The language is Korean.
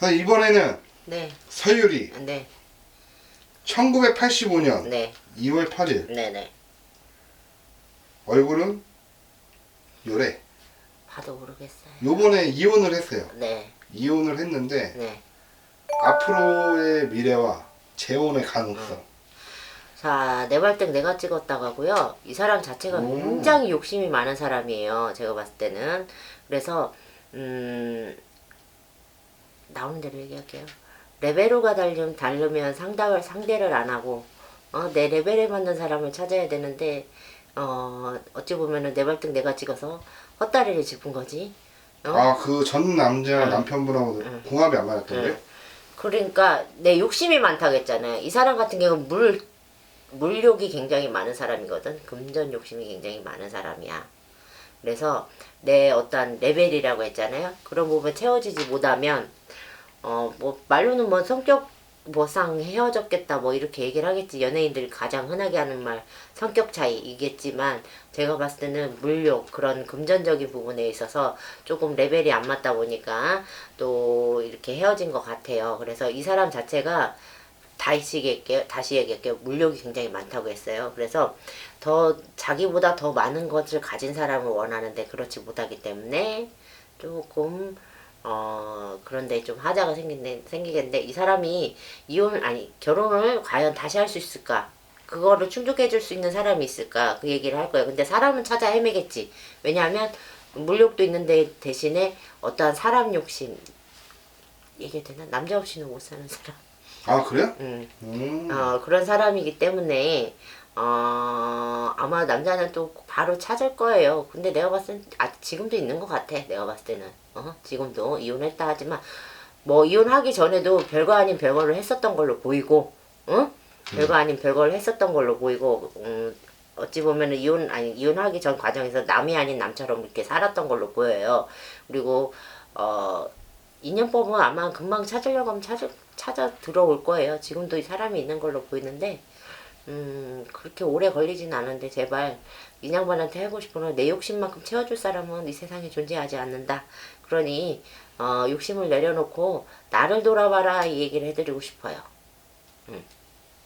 그래서 이번에는 네, 서유리 네, 1985년 네, 2월 8일 네, 네. 얼굴은 요래 봐도 모르겠어요. 요번에 이혼을 했어요 네, 이혼을 했는데 네. 앞으로의 미래와 재혼의 가능성 자, 내 발등 내가 찍었다고 하고요. 이 사람 자체가 오. 굉장히 욕심이 많은 사람이에요. 제가 봤을 때는. 그래서, 음, 나오는 대로 얘기할게요. 레벨로가 달리면, 다르면 상담을, 상대를 안 하고, 어, 내 레벨에 맞는 사람을 찾아야 되는데, 어, 어찌 보면은 내 발등 내가 찍어서 헛다리를 짚은 거지. 어? 아그 전 남자 응. 남편분하고 응. 궁합이 안 맞았던데 응. 그러니까 내 욕심이 많다고 했잖아요. 이 사람 같은 경우는 물 물욕이 굉장히 많은 사람이거든. 금전 욕심이 굉장히 많은 사람이야. 그래서 내 어떤 레벨이라고 했잖아요. 그런 부분 채워지지 못하면 어 뭐 말로는 뭐 성격 뭐상 헤어졌겠다 뭐 이렇게 얘기를 하겠지. 연예인들이 가장 흔하게 하는 말 성격 차이이겠지만 제가 봤을 때는 물욕 그런 금전적인 부분에 있어서 조금 레벨이 안 맞다 보니까 또 이렇게 헤어진 것 같아요. 그래서 이 사람 자체가 다시 얘기할게요. 다시 얘기할게요. 물욕이 굉장히 많다고 했어요. 그래서 더 자기보다 더 많은 것을 가진 사람을 원하는데 그렇지 못하기 때문에 조금 어 그런데 좀 하자가 생긴데 생기겠는데 이 사람이 이혼 아니 결혼을 과연 다시 할 수 있을까? 그거를 충족해 줄 수 있는 사람이 있을까? 그 얘기를 할 거예요. 근데 사람은 찾아 헤매겠지. 왜냐하면 물욕도 있는데 대신에 어떠한 사람 욕심 얘기 되나? 남자 없이는 못 사는 사람. 아 그래요? 음. 음. 어, 그런 사람이기 때문에 어, 아마 남자는 또 바로 찾을 거예요. 근데 내가 봤을 땐 아, 지금도 있는 것 같아. 내가 봤을 때는 어, 지금도 이혼했다 하지만 뭐 이혼하기 전에도 별거 아닌 별거를 했었던 걸로 보이고, 응? 별거 아닌 별거를 했었던 걸로 보이고, 음, 어찌 보면은 이혼 아니 이혼하기 전 과정에서 남이 아닌 남처럼 이렇게 살았던 걸로 보여요. 그리고 어 인연법은 아마 금방 찾으려고 하면 찾아, 찾아 들어올 거예요. 지금도 이 사람이 있는 걸로 보이는데, 음, 그렇게 오래 걸리진 않은데, 제발, 이 양반한테 하고 싶으면 내 욕심만큼 채워줄 사람은 이 세상에 존재하지 않는다. 그러니, 어, 욕심을 내려놓고, 나를 돌아봐라, 이 얘기를 해드리고 싶어요. 음.